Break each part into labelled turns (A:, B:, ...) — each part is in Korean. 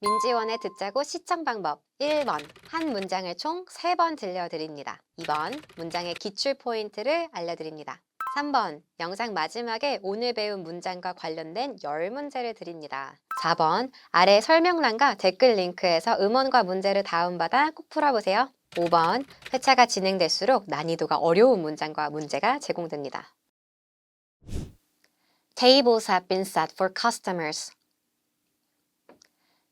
A: 민지원의 듣자고 시청 방법 1번 한 문장을 총 3번 들려드립니다. 2번 문장의 기출 포인트를 알려드립니다. 3번 영상 마지막에 오늘 배운 문장과 관련된 10문제를 드립니다. 4번 아래 설명란과 댓글 링크에서 음원과 문제를 다운받아 꼭 풀어보세요. 5번 회차가 진행될수록 난이도가 어려운 문장과 문제가 제공됩니다. Tables have been set for customers.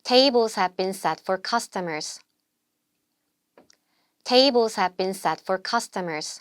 A: Tables have been set for customers. Tables have been set for customers.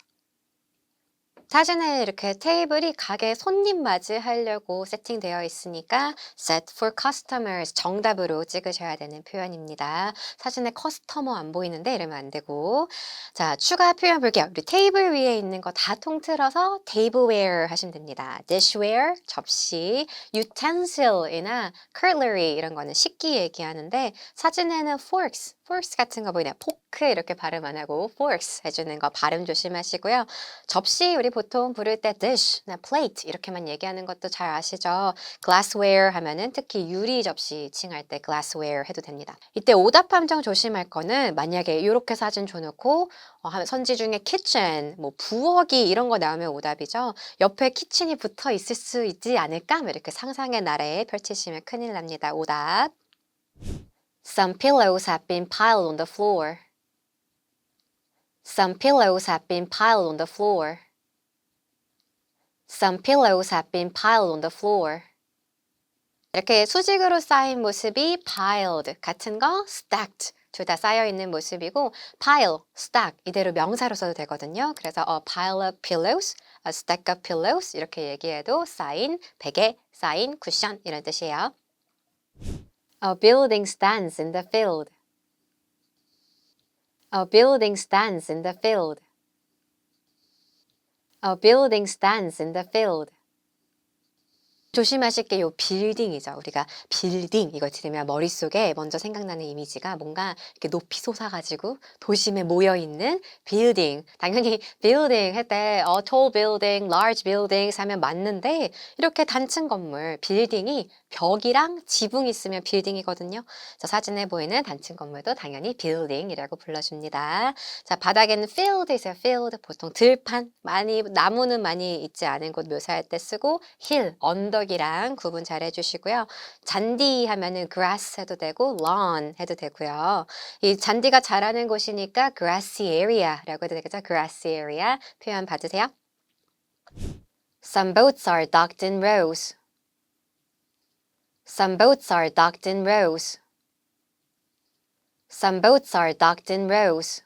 A: 사진에 이렇게 테이블이 가게 손님 맞이하려고 세팅되어 있으니까 set for customers 정답으로 찍으셔야 되는 표현입니다. 사진에 커스터머 안 보이는데 이러면 안 되고 자 추가 표현 볼게요. 우리 테이블 위에 있는 거 다 통틀어서 tableware 하시면 됩니다. dishware 접시, utensil이나 cutlery 이런 거는 식기 얘기하는데 사진에는 forks, forks 같은 거 보이네요. 포크 이렇게 발음 안 하고 forks 해주는 거 발음 조심하시고요. 접시 우리 보통 부를 때 dish, 나 plate 이렇게만 얘기하는 것도 잘 아시죠? glassware 하면은 특히 유리 접시 칭할 때 glassware 해도 됩니다. 이때 오답 함정 조심할 거는 만약에 이렇게 사진 줘놓고 어, 선지 중에 kitchen, 뭐 부엌이 이런 거 나오면 오답이죠. 옆에 키친이 붙어 있을 수 있지 않을까? 뭐 이렇게 상상의 나래에 펼치시면 큰일 납니다. 오답. Some pillows have been piled on the floor. Some pillows have been piled on the floor. Some pillows have been piled on the floor. 이렇게 수직으로 쌓인 모습이 piled 같은 거 stacked 둘 다 쌓여 있는 모습이고 pile, stack 이대로 명사로 써도 되거든요. 그래서 a pile of pillows, a stack of pillows 이렇게 얘기해도 쌓인 베개, 쌓인 쿠션 이런 뜻이에요. A building stands in the field. A building stands in the field. A building stands in the field. 조심하실 게 요 빌딩이죠. 우리가 빌딩 이거 들으면 머릿속에 먼저 생각나는 이미지가 뭔가 이렇게 높이 솟아가지고 도심에 모여 있는 빌딩. 당연히 빌딩 할 때 어, tall building, large buildings 하면 맞는데 이렇게 단층 건물 빌딩이 벽이랑 지붕이 있으면 빌딩이거든요. 자, 사진에 보이는 단층 건물도 당연히 빌딩이라고 불러줍니다. 자, 바닥에는 field 있어요. field 보통 들판 많이 나무는 많이 있지 않은 곳 묘사할 때 쓰고 hill 언덕 이랑 구분 잘 해주시고요. 잔디 하면은 grass 해도 되고 lawn 해도 되고요. 이 잔디가 자라는 곳이니까 grassy area라고 해도 되겠죠. grassy area 표현 봐주세요. Some boats are docked in rows. Some boats are docked in rows. Some boats are docked in rows.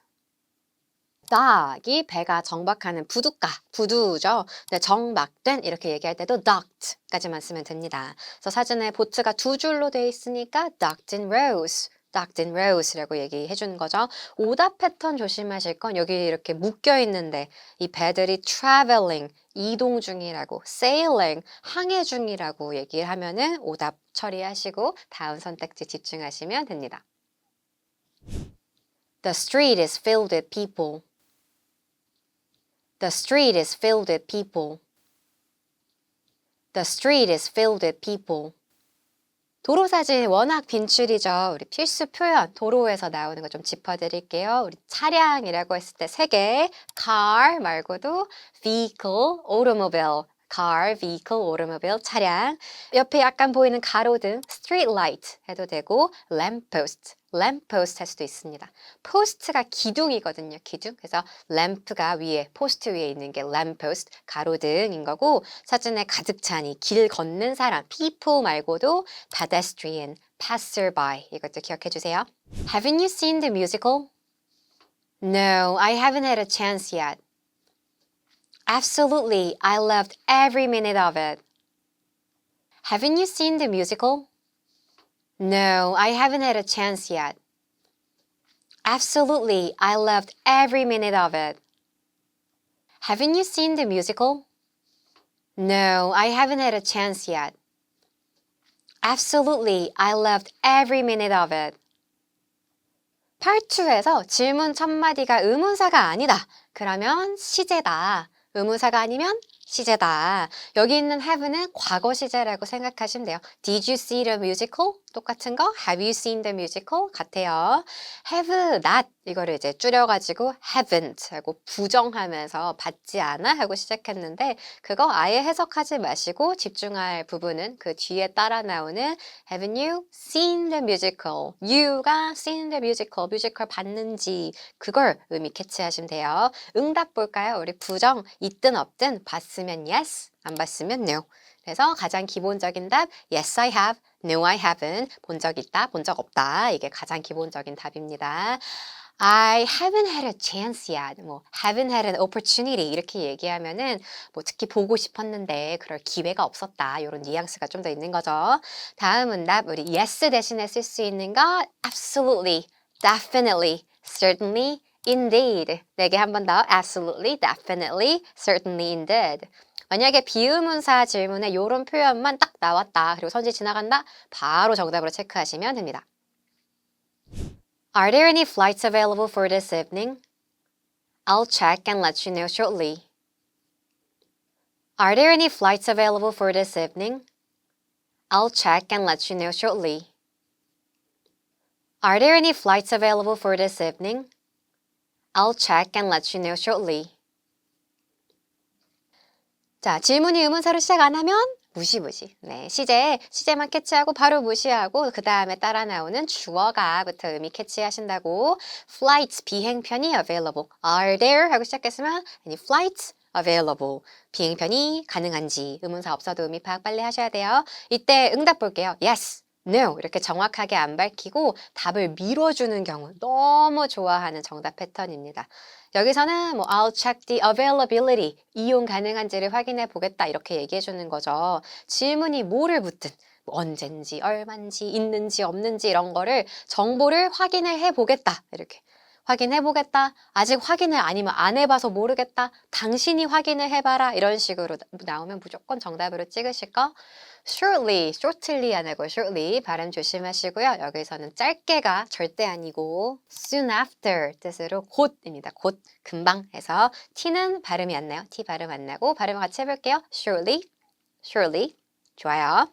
A: Dock이 배가 정박하는 부둣가, 부두죠. 네, 정박된 이렇게 얘기할 때도 docked까지만 쓰면 됩니다. 그래서 사진에 보트가 두 줄로 돼 있으니까 docked in rows. docked in rows라고 얘기해 주는 거죠. 오답 패턴 조심하실 건 여기 이렇게 묶여 있는데 이 배들이 traveling 이동 중이라고 sailing 항해 중이라고 얘기를 하면은 오답 처리하시고 다음 선택지 집중하시면 됩니다. The street is filled with people. The street is filled with people. The street is filled with people. 도로 사진 워낙 빈출이죠. 우리 필수 표현 도로에서 나오는 거 좀 짚어드릴게요. 우리 차량이라고 했을 때 세 개, car 말고도 vehicle, automobile, car, vehicle, automobile, 차량. 옆에 약간 보이는 가로등, street light 해도 되고 lamppost, lamppost 할 수도 있습니다. post가 기둥이거든요. 기둥. 그래서 lamp가 위에, 포스트 위에 있는 게 lamppost, 가로등인 거고 사진에 가득 찬 이 길 걷는 사람, people 말고도 pedestrian, passerby 이것도 기억해 주세요. Haven't you seen the musical? No, I haven't had a chance yet. Absolutely, I loved every minute of it. Haven't you seen the musical? No, I haven't had a chance yet. Absolutely, I loved every minute of it. Haven't you seen the musical? No, I haven't had a chance yet. Absolutely, I loved every minute of it. Part 2에서 질문 첫 마디가 의문사가 아니다. 그러면 시제다. 의문사가 아니면 시제다. 여기 있는 have는 과거 시제라고 생각하시면 돼요. Did you see the musical? 똑같은 거 Have you seen the musical? 같아요. Have not 이거를 이제 줄여가지고 haven't 하고 부정하면서 받지 않아 하고 시작했는데 그거 아예 해석하지 마시고 집중할 부분은 그 뒤에 따라 나오는 Haven't you seen the musical? You가 seen the musical, 뮤지컬 봤는지 그걸 의미 캐치하시면 돼요. 응답 볼까요? 우리 부정 있든 없든 봤으면 yes, 안 봤으면 no. 그래서 가장 기본적인 답 yes I have, no I haven't 본 적 있다, 본 적 없다 이게 가장 기본적인 답입니다. I haven't had a chance yet. 뭐 haven't had an opportunity 이렇게 얘기하면은 뭐 특히 보고 싶었는데 그럴 기회가 없었다. 이런 뉘앙스가 좀 더 있는 거죠. 다음은 답 우리 yes 대신에 쓸 수 있는 거 absolutely, definitely, certainly, indeed. 네개 한 번 더 absolutely, definitely, certainly, indeed. 만약에 비의문사 질문에 이런 표현만 딱 나왔다. 그리고 선지 지나간다. 바로 정답으로 체크하시면 됩니다. Are there any flights available for this evening? I'll check and let you know shortly. Are there any flights available for this evening? I'll check and let you know shortly. Are there any flights available for this evening? I'll check and let you know shortly. 자, 질문이 의문사로 시작 안 하면 무시무시. 네, 시제, 시제만 캐치하고 바로 무시하고 그 다음에 따라 나오는 주어가부터 의미 캐치하신다고. Flights, 비행편이 available. Are there? 하고 시작했으면 any flights available. 비행편이 가능한지 의문사 없어도 의미 파악 빨리 하셔야 돼요. 이때 응답 볼게요. Yes. No 이렇게 정확하게 안 밝히고 답을 밀어주는 경우 너무 좋아하는 정답 패턴입니다. 여기서는 뭐 I'll check the availability 이용 가능한지를 확인해 보겠다 이렇게 얘기해 주는 거죠. 질문이 뭐를 묻든 뭐 언젠지 얼만지 있는지 없는지 이런 거를 정보를 확인을 해 보겠다 이렇게 확인해 보겠다. 아직 확인을 아니면 안 해봐서 모르겠다. 당신이 확인을 해봐라. 이런 식으로 나오면 무조건 정답으로 찍으실 거. shortly, shortly 안 하고 shortly 발음 조심하시고요. 여기서는 짧게가 절대 아니고 soon after 뜻으로 곧입니다. 곧, 금방 해서 t는 발음이 안 나요. t 발음 안 나고 발음 같이 해볼게요. shortly, shortly. 좋아요.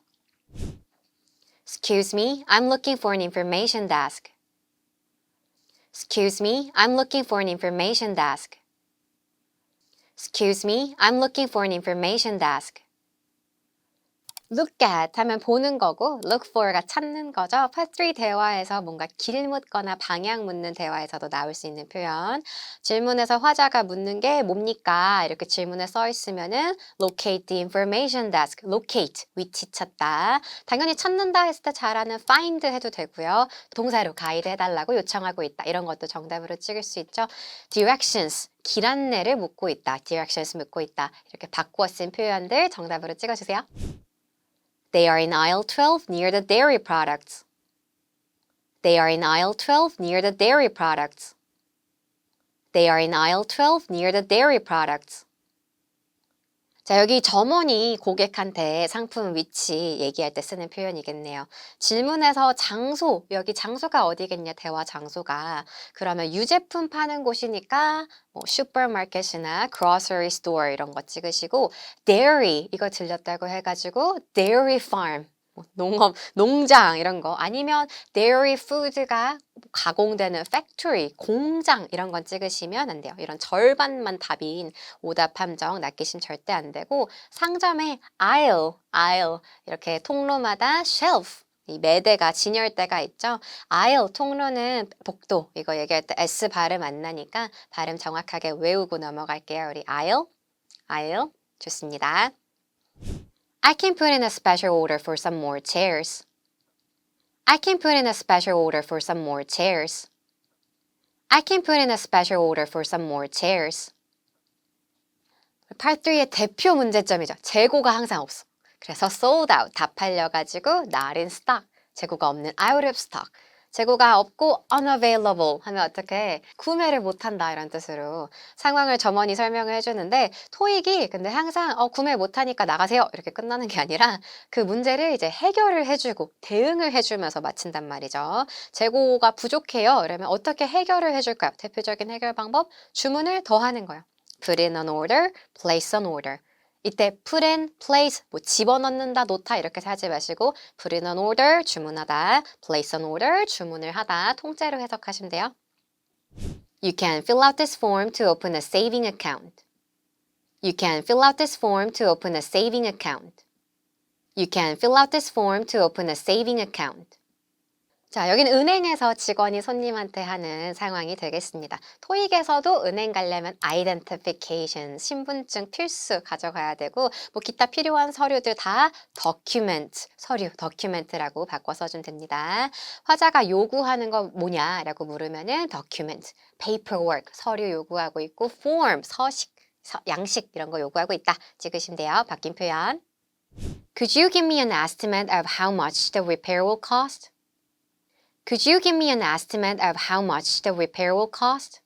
A: Excuse me, I'm looking for an information desk. Excuse me, I'm looking for an information desk. Excuse me, I'm looking for an information desk. Look at 하면 보는 거고 look for가 찾는 거죠. Part 3 대화에서 뭔가 길 묻거나 방향 묻는 대화에서도 나올 수 있는 표현. 질문에서 화자가 묻는 게 뭡니까? 이렇게 질문에 써 있으면은 locate the information desk. locate 위치 찾다. 당연히 찾는다 했을 때 잘하는 find 해도 되고요. 동사로 가이드 해달라고 요청하고 있다. 이런 것도 정답으로 찍을 수 있죠. directions 길 안내를 묻고 있다. directions 묻고 있다. 이렇게 바꾸어 쓴 표현들 정답으로 찍어주세요. They are in aisle 12 near the dairy products. They are in aisle 12 near the dairy products. They are in aisle 12 near the dairy products. 자, 여기 점원이 고객한테 상품 위치 얘기할 때 쓰는 표현이겠네요. 질문에서 장소, 여기 장소가 어디겠냐, 대화 장소가. 그러면 유제품 파는 곳이니까 뭐 슈퍼마켓이나 grocery store 이런 거 찍으시고 dairy 이거 들렸다고 해가지고 dairy farm 뭐 농업, 농장 이런 거 아니면 dairy food가 가공되는 factory, 공장 이런 건 찍으시면 안 돼요. 이런 절반만 답인 오답 함정 낚이시면 절대 안 되고 상점에 aisle, aisle 이렇게 통로마다 shelf 이 매대가 진열대가 있죠. aisle 통로는 복도 이거 얘기할 때 s 발음 안 나니까 발음 정확하게 외우고 넘어갈게요. 우리 aisle, aisle 좋습니다. I can put in a special order for some more chairs. I can put in a special order for some more chairs. I can put in a special order for some more chairs. 3의 대표 문제점이죠. 재고가 항상 없어. 그래서 sold out 다 팔려가지고 not in stock 재고가 없는 out of stock 재고가 없고 unavailable 하면 어떻게 구매를 못한다 이런 뜻으로 상황을 점원이 설명을 해주는데 토익이 근데 항상 어, 구매 못하니까 나가세요 이렇게 끝나는 게 아니라 그 문제를 이제 해결을 해주고 대응을 해주면서 마친단 말이죠. 재고가 부족해요. 그러면 어떻게 해결을 해줄까요? 대표적인 해결 방법 주문을 더 하는 거예요. Put in an order, place an order. 이때 put in, place, 뭐 집어넣는다, 놓다 이렇게 하지 마시고 put in an order, 주문하다, place an order, 주문을 하다 통째로 해석하시면 돼요. You can fill out this form to open a saving account. You can fill out this form to open a saving account. You can fill out this form to open a saving account. 자, 여기는 은행에서 직원이 손님한테 하는 상황이 되겠습니다. 토익에서도 은행 가려면 identification, 신분증 필수 가져가야 되고, 뭐 기타 필요한 서류들 다 document, 서류, document라고 바꿔 써주면 됩니다. 화자가 요구하는 거 뭐냐라고 물으면은 document, paperwork, 서류 요구하고 있고, form, 서식, 서- 양식 이런 거 요구하고 있다. 찍으시면 돼요. 바뀐 표현. Could you give me an estimate of how much the repair will cost? Could you give me an estimate of how much the repair will cost?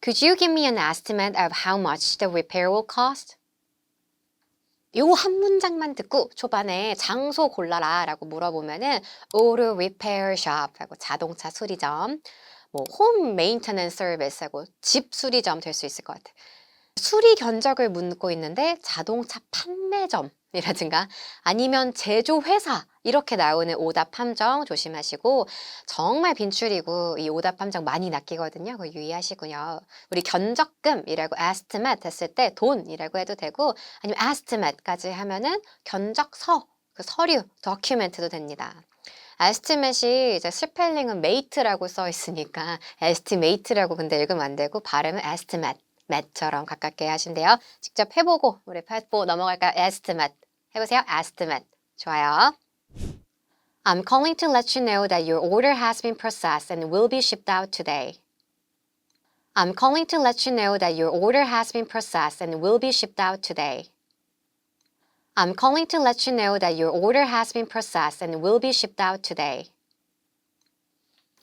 A: Could you give me an estimate of how much the repair will cost? 요 한 문장만 듣고 초반에 장소 골라라 라고 물어보면은 auto repair shop 하고 자동차 수리점, 뭐 home maintenance service 하고 집 수리점 될 수 있을 것 같아. 수리 견적을 묻고 있는데 자동차 판매점 이라든가 아니면 제조회사 이렇게 나오는 오답 함정 조심하시고 정말 빈출이고 이 오답 함정 많이 낚이거든요. 그거 유의하시고요. 우리 견적금이라고 estimate 했을 때 돈이라고 해도 되고 아니면 estimate까지 하면은 견적서, 그 서류, document도 됩니다. estimate이 이제 스펠링은 mate라고 써 있으니까 estimate라고 근데 읽으면 안 되고 발음은 estimate. 매처럼 가깝게 하신대요. 직접 해보고 우리 파보 넘어갈까요? estimate 해보세요. estimate 좋아요. I'm calling to let you know that your order has been processed and will be shipped out today. I'm calling to let you know that your order has been processed and will be shipped out today. I'm calling to let you know that your order has been processed and will be shipped out today.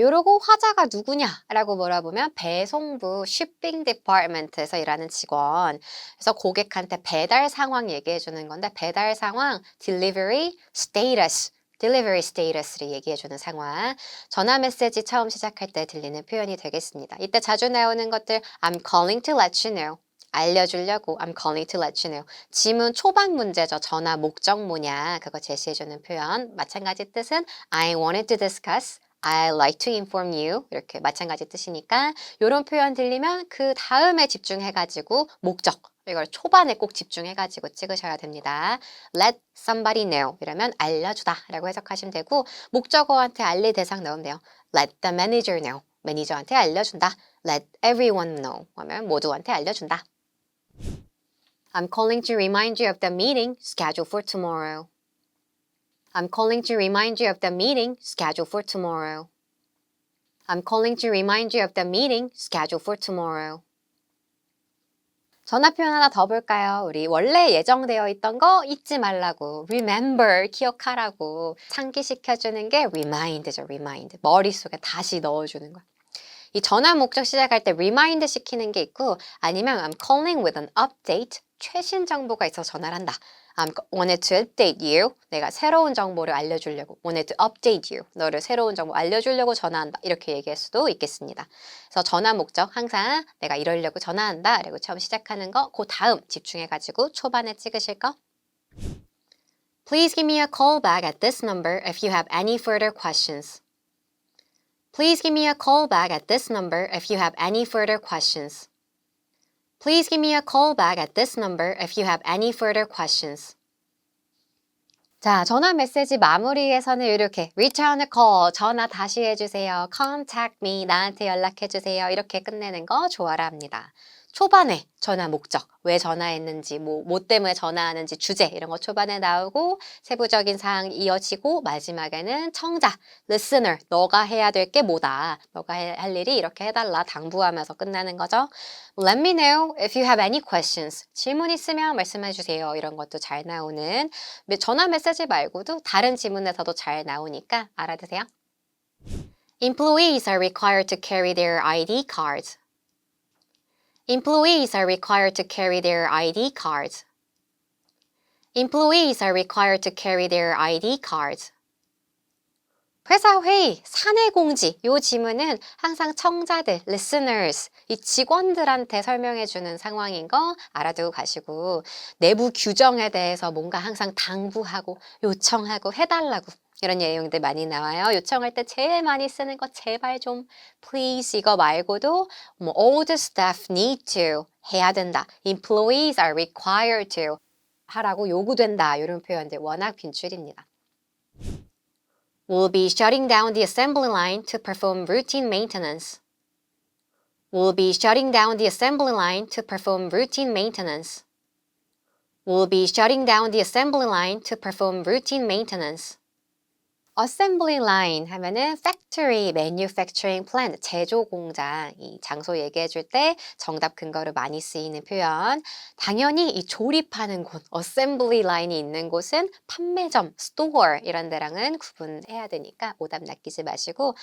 A: 요러고 화자가 누구냐라고 물어보면 배송부 shipping department에서 일하는 직원. 그래서 고객한테 배달 상황 얘기해 주는 건데 배달 상황 delivery status delivery status를 얘기해 주는 상황. 전화 메시지 처음 시작할 때 들리는 표현이 되겠습니다. 이때 자주 나오는 것들 I'm calling to let you know. 알려주려고 I'm calling to let you know. 지문 초반 문제죠. 전화 목적 뭐냐 그거 제시해주는 표현. 마찬가지 뜻은 I wanted to discuss. I like to inform you 이렇게 마찬가지 뜻이니까 이런 표현 들리면 그 다음에 집중해가지고 목적 이걸 초반에 꼭 집중해가지고 찍으셔야 됩니다. Let somebody know 이러면 알려주다 라고 해석하시면 되고 목적어한테 알릴 대상 넣으면 돼요. Let the manager know 매니저한테 알려준다. Let everyone know 하면 모두한테 알려준다. I'm calling to remind you of the meeting scheduled for tomorrow. I'm calling to remind you of the meeting scheduled for tomorrow. I'm calling to remind you of the meeting scheduled for tomorrow. 전화 표현 하나 더 볼까요? 우리 원래 예정되어 있던 거 잊지 말라고 remember 기억하라고 상기시켜주는 게 remind죠 remind 머릿속에 다시 넣어주는 거야. 이 전화 목적 시작할 때 remind 시키는 게 있고 아니면 I'm calling with an update 최신 정보가 있어서 전화를 한다. I'm wanted to update you. 내가 새로운 정보를 알려주려고. wanted to update you. 너를 새로운 정보 알려주려고 전화한다. 이렇게 얘기할 수도 있겠습니다. 그래서 전화 목적 항상 내가 이러려고 전화한다. 그리고 처음 시작하는 거, 그 다음 집중해가지고 초반에 찍으실 거. Please give me a call back at this number if you have any further questions. Please give me a call back at this number if you have any further questions. Please give me a call back at this number if you have any further questions. 자, 전화 메시지 마무리에서는 이렇게 return a call, 전화 다시 해주세요. contact me, 나한테 연락해주세요. 이렇게 끝내는 거 좋아라 합니다. 초반에 전화 목적, 왜 전화했는지, 뭐, 뭐 때문에 전화하는지, 주제, 이런 거 초반에 나오고, 세부적인 사항 이어지고, 마지막에는 청자, listener, 너가 해야 될 게 뭐다. 너가 해- 할 일이 이렇게 해달라. 당부하면서 끝나는 거죠. Let me know if you have any questions. 질문 있으면 말씀해 주세요. 이런 것도 잘 나오는, 전화 메시지 말고도 다른 지문에서도 잘 나오니까 알아두세요. Employees are required to carry their ID cards. Employees are required to carry their ID cards. Employees are required to carry their ID cards. 회사 회의, 사내 공지, 요 지문은 항상 청자들, listeners, 이 직원들한테 설명해 주는 상황인 거 알아두고 가시고 내부 규정에 대해서 뭔가 항상 당부하고 요청하고 해달라고 이런 내용들 많이 나와요. 요청할 때 제일 많이 쓰는 거 제발 좀 please 이거 말고도 뭐 all the staff need to 해야 된다. employees are required to 하라고 요구된다. 이런 표현들 워낙 빈출입니다. We'll be shutting down the assembly line to perform routine maintenance. We'll be shutting down the assembly line to perform routine maintenance. We'll be shutting down the assembly line to perform routine maintenance. Assembly line 하면은 factory, manufacturing plant, 제조 공장 이 장소 얘기해 줄 때 정답 근거로 많이 쓰이는 표현. 당연히 이 조립하는 곳, assembly line이 있는 곳은 판매점, store 이런 데랑은 구분해야 되니까 오답 낚이지 마시고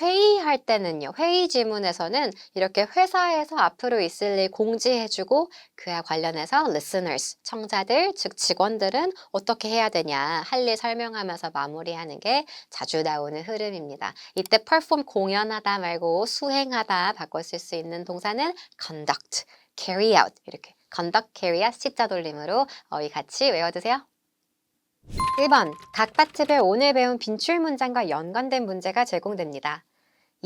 A: 회의할 때는요. 회의 지문에서는 이렇게 회사에서 앞으로 있을 일 공지해주고 그와 관련해서 listeners, 청자들, 즉 직원들은 어떻게 해야 되냐 할 일 설명하면서 마무리하는 게 자주 나오는 흐름입니다. 이때 perform 공연하다 말고 수행하다 바꿔 쓸 수 있는 동사는 conduct, carry out 이렇게 conduct, carry out 시자 돌림으로 어휘 같이 외워두세요. 1번 각 파트별 오늘 배운 빈출 문장과 연관된 문제가 제공됩니다.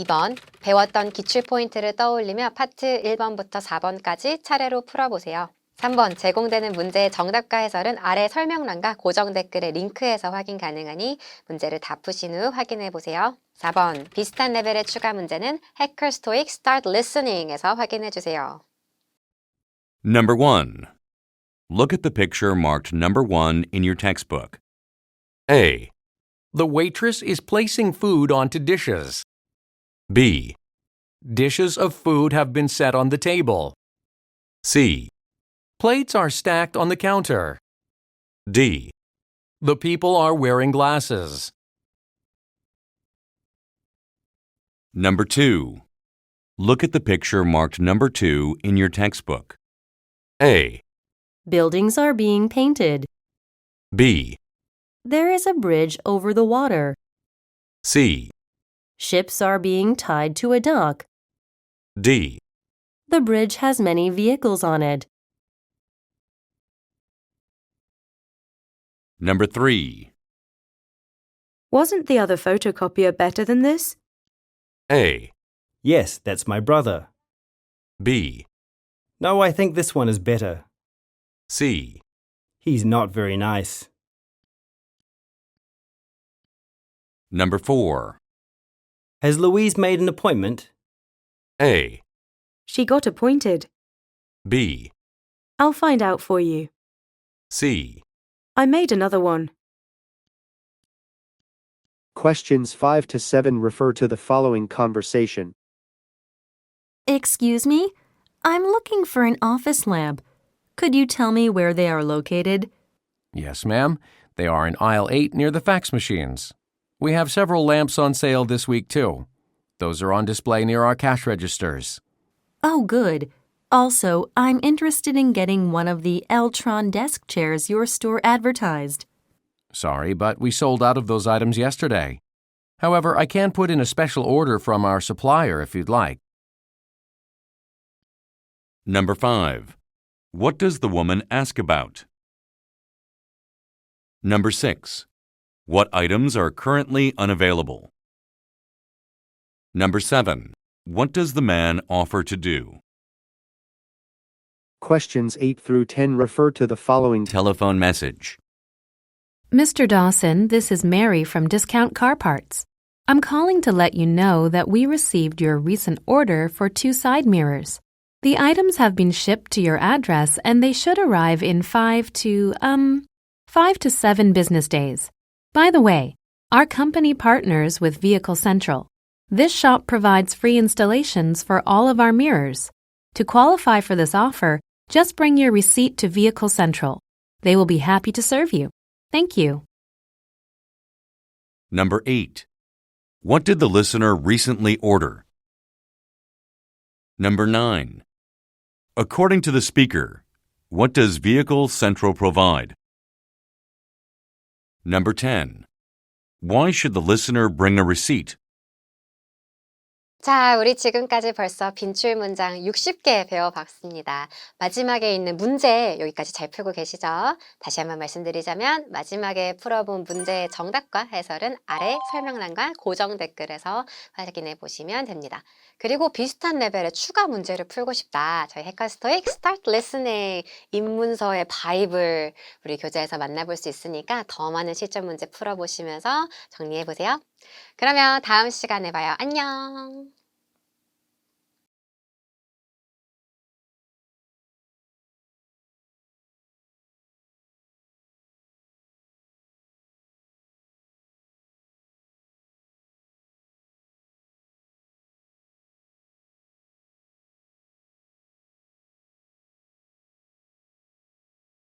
A: 2번 배웠던 기출 포인트를 떠올리며 파트 1번부터 4번까지 차례로 풀어보세요. 3번 제공되는 문제의 정답과 해설은 아래 설명란과 고정 댓글에 링크해서 확인 가능하니 문제를 다 푸신 후 확인해 보세요. 4번 비슷한 레벨의 추가 문제는 Hackers TOEIC Start Listening에서 확인해 주세요.
B: Number 1. Look at the picture marked number 1 in your textbook. A,
C: The waitress is placing food onto dishes.
B: B,
C: Dishes of food have been set on the table.
B: C,
C: Plates are stacked on the counter.
B: D.
C: The people are wearing glasses.
B: Number 2. Look at the picture marked number 2 in your textbook. A,
D: Buildings are being painted.
B: B,
D: There is a bridge over the water.
B: C,
D: Ships are being tied to a dock.
B: D.
D: The bridge has many vehicles on it.
B: Number 3.
E: Wasn't the other photocopier better than this?
B: A,
F: Yes, that's my brother.
B: B,
F: No, I think this one is better.
B: C.
F: He's not very nice.
B: Number 4.
F: Has Louise made an appointment?
B: A,
E: She got appointed.
B: B,
E: I'll find out for you.
B: C.
E: I made another one.
G: Questions 5 to 7 refer to the following conversation.
D: Excuse me? I'm looking for an office lab. Could you tell me where they are located?
C: Yes, ma'am. They are in aisle 8 near the fax machines. We have several lamps on sale this week, too. Those are on display near our cash registers.
D: Oh, good. Also, I'm interested in getting one of the Eltron desk chairs your store advertised.
C: Sorry, but we sold out of those items yesterday. However, I can put in a special order from our supplier if you'd like.
B: Number 5. What does the woman ask about? Number 6. What items are currently unavailable? Number 7. What does the man offer to do?
G: Questions 8 through 10 refer to the following
B: Telephone message.
H: Mr. Dawson, this is Mary from Discount Car Parts. I'm calling to let you know that we received your recent order for two side mirrors. The items have been shipped to your address and they should arrive in 5 to um 5 to 7 business days. By the way, our company partners with Vehicle Central. This shop provides free installations for all of our mirrors. To qualify for this offer, just bring your receipt to Vehicle Central. They will be happy to serve you. Thank you.
B: Number 8. What did the listener recently order? Number 9. According to the speaker, what does Vehicle Central provide? Number 10. Why should the listener bring a receipt?
A: 자, 우리 지금까지 벌써 빈출 문장 60개 배워봤습니다. 마지막에 있는 문제 여기까지 잘 풀고 계시죠? 다시 한번 말씀드리자면 마지막에 풀어본 문제의 정답과 해설은 아래 설명란과 고정 댓글에서 확인해 보시면 됩니다. 그리고 비슷한 레벨의 추가 문제를 풀고 싶다. 저희 해커스토익 Start Listening 입문서의 바이블 우리 교재에서 만나볼 수 있으니까 더 많은 실전 문제 풀어보시면서 정리해 보세요. 그러면 다음 시간에 봐요. 안녕.